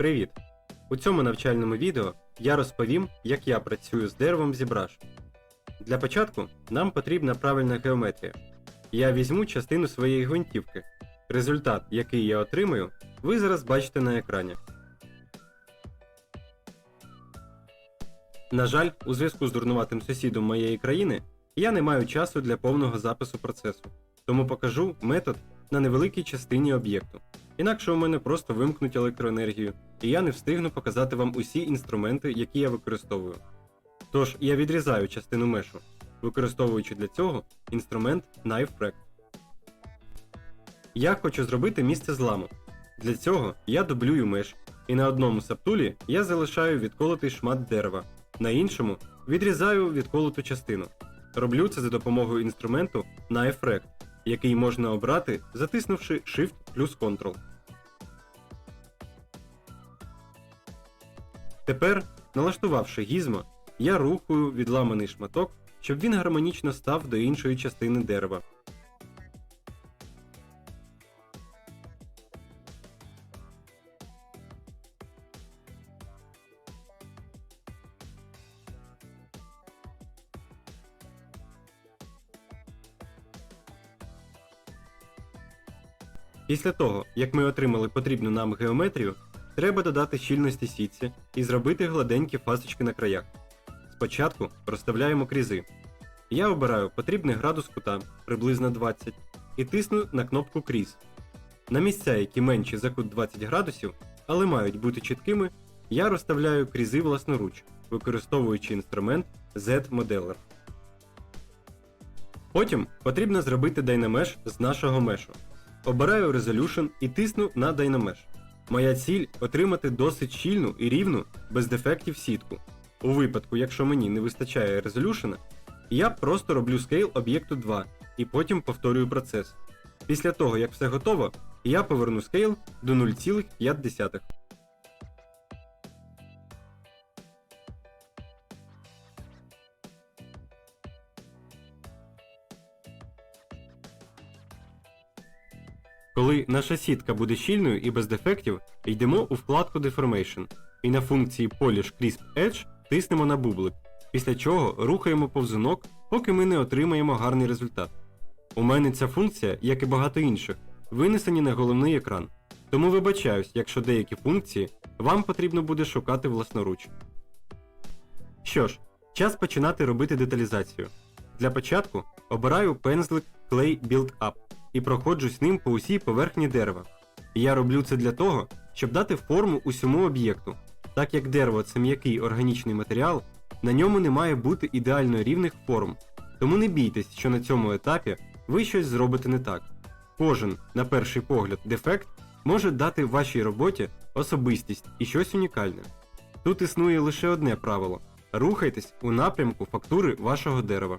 Привіт! У цьому навчальному відео я розповім, як я працюю з деревом ZBrush. Для початку нам потрібна правильна геометрія. Я візьму частину своєї гвинтівки. Результат, який я отримаю, ви зараз бачите на екрані. На жаль, у зв'язку з дурнуватим сусідом моєї країни, я не маю часу для повного запису процесу, тому покажу метод на невеликій частині об'єкту. Інакше у мене просто вимкнуть електроенергію, і я не встигну показати вам усі інструменти, які я використовую. Тож я відрізаю частину мешу, використовуючи для цього інструмент Knife. Я хочу зробити місце зламу. Для цього я дублюю меш, і на одному саптулі я залишаю відколотий шмат дерева, на іншому відрізаю відколоту частину. Роблю це за допомогою інструменту Knife який можна обрати, затиснувши Shift плюс Ctrl. Тепер, налаштувавши гізмо, я рухаю відламаний шматок, щоб він гармонічно став до іншої частини дерева. Після того, як ми отримали потрібну нам геометрію, треба додати щільності сітці і зробити гладенькі фасочки на краях. Спочатку розставляємо крізи. Я обираю потрібний градус кута, приблизно 20, і тисну на кнопку кріз. На місця, які менші за кут 20 градусів, але мають бути чіткими, я розставляю крізи власноруч, використовуючи інструмент Z-Modeller. Потім потрібно зробити Dynamesh з нашого мешу. Обираю Resolution і тисну на Dynamesh. Моя ціль отримати досить щільну і рівну, без дефектів сітку. У випадку, якщо мені не вистачає Resolution, я просто роблю скейл об'єкту 2 і потім повторюю процес. Після того, як все готово, я поверну скейл до 0,5. Наша сітка буде щільною і без дефектів, йдемо у вкладку Deformation і на функції Polish Crisp Edge тиснемо на бублик, після чого рухаємо повзунок, поки ми не отримаємо гарний результат. У мене ця функція, як і багато інших, винесені на головний екран. Тому вибачаюсь, якщо деякі функції вам потрібно буде шукати власноруч. Що ж, час починати робити деталізацію. Для початку обираю пензлик Clay Build Up і проходжусь ним по усій поверхні дерева. Я роблю це для того, щоб дати форму усьому об'єкту. Так як дерево це м'який органічний матеріал, на ньому не має бути ідеально рівних форм. Тому не бійтесь, що на цьому етапі ви щось зробите не так. Кожен, на перший погляд, дефект може дати вашій роботі особистість і щось унікальне. Тут існує лише одне правило: рухайтесь у напрямку фактури вашого дерева.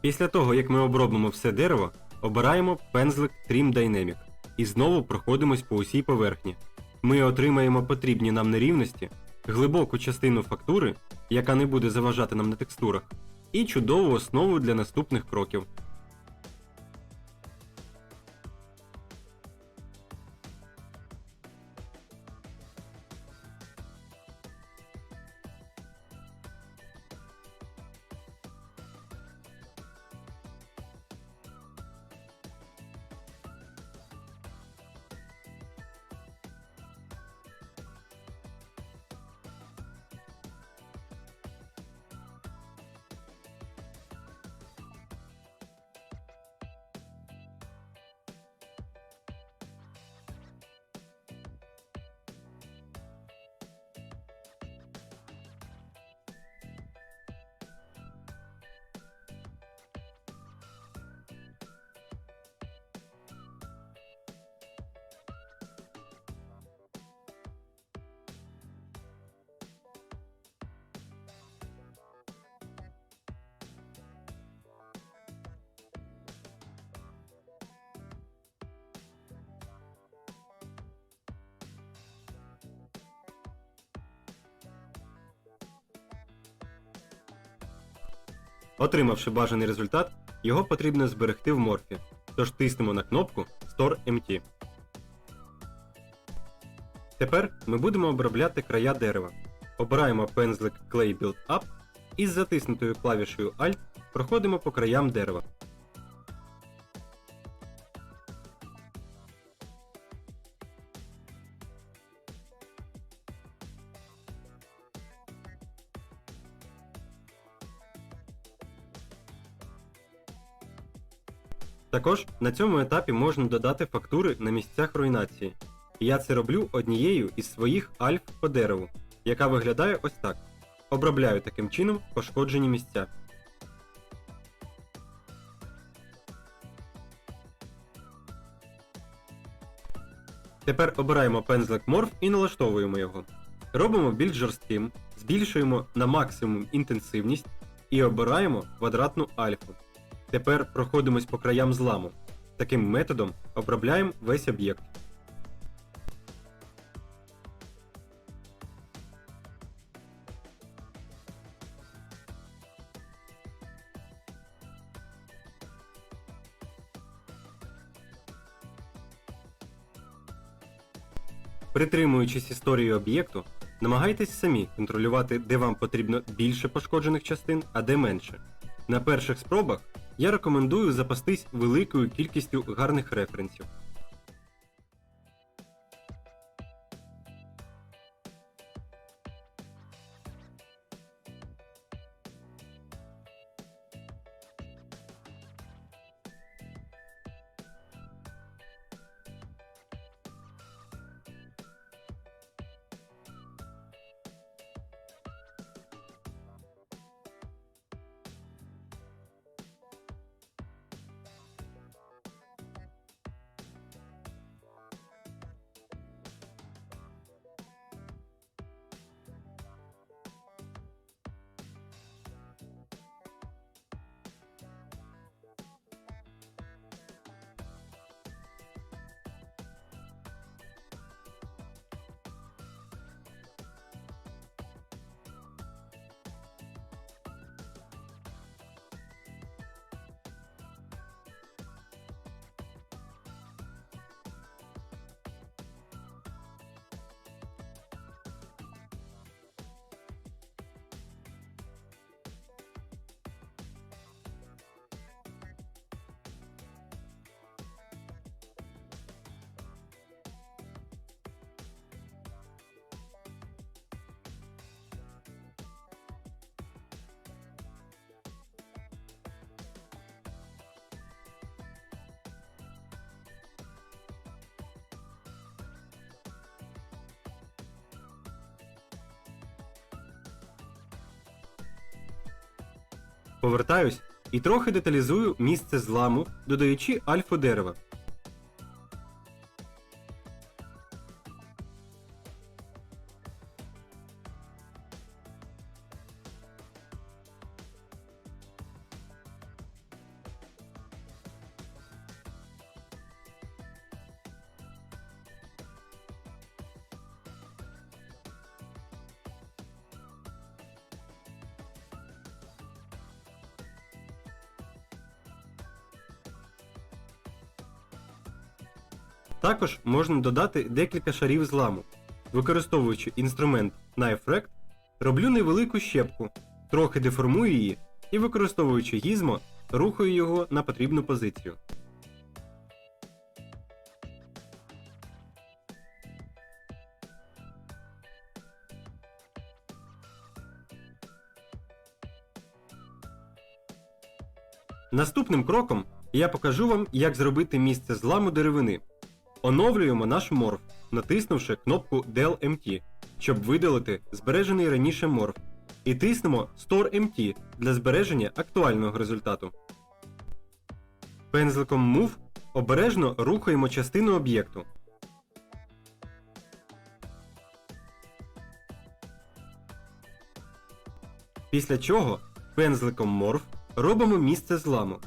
Після того, як ми обробимо все дерево, обираємо пензлик Trim Dynamic і знову проходимось по усій поверхні. Ми отримаємо потрібні нам нерівності, глибоку частину фактури, яка не буде заважати нам на текстурах, і чудову основу для наступних кроків. Отримавши бажаний результат, його потрібно зберегти в морфі, тож тиснемо на кнопку Store MT. Тепер ми будемо обробляти края дерева. Обираємо пензлик Clay Build Up і з затиснутою клавішею Alt проходимо по краям дерева. Також на цьому етапі можна додати фактури на місцях руйнації. Я це роблю однією із своїх альф по дереву, яка виглядає ось так. Обробляю таким чином пошкоджені місця. Тепер обираємо пензлик Morph і налаштовуємо його. Робимо більш жорстким, збільшуємо на максимум інтенсивність і обираємо квадратну альфу. Тепер проходимось по краям зламу. Таким методом обробляємо весь об'єкт. Притримуючись історії об'єкту, намагайтесь самі контролювати, де вам потрібно більше пошкоджених частин, а де менше. На перших спробах я рекомендую запастись великою кількістю гарних референсів. Повертаюсь і трохи деталізую місце зламу, додаючи альфу дерева. Також можна додати декілька шарів зламу. Використовуючи інструмент Knife Rect, роблю невелику щепку, трохи деформую її і використовуючи гізмо, рухаю його на потрібну позицію. Наступним кроком я покажу вам, як зробити місце зламу деревини. Оновлюємо наш морф, натиснувши кнопку Del Empty, щоб видалити збережений раніше морф. І тиснемо Store Empty для збереження актуального результату. Пензликом Move обережно рухаємо частину об'єкту. Після чого пензликом Morph робимо місце зламу.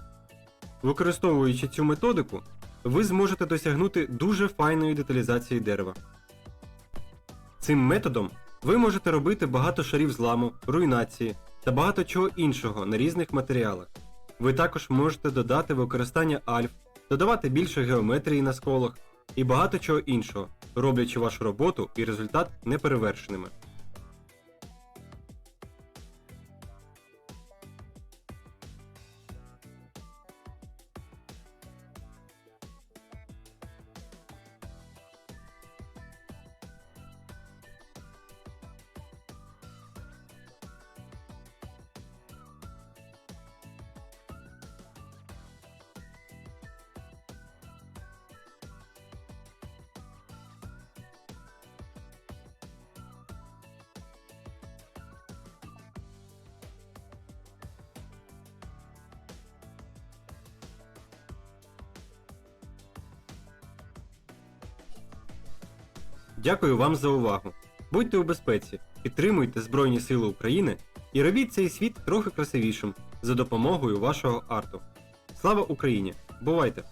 Використовуючи цю методику, ви зможете досягнути дуже файної деталізації дерева. Цим методом ви можете робити багато шарів зламу, руйнації, та багато чого іншого на різних матеріалах. Ви також можете додати використання альф, додавати більше геометрії на сколах і багато чого іншого, роблячи вашу роботу і результат неперевершеними. Дякую вам за увагу. Будьте у безпеці, підтримуйте Збройні Сили України і робіть цей світ трохи красивішим за допомогою вашого арту. Слава Україні! Бувайте!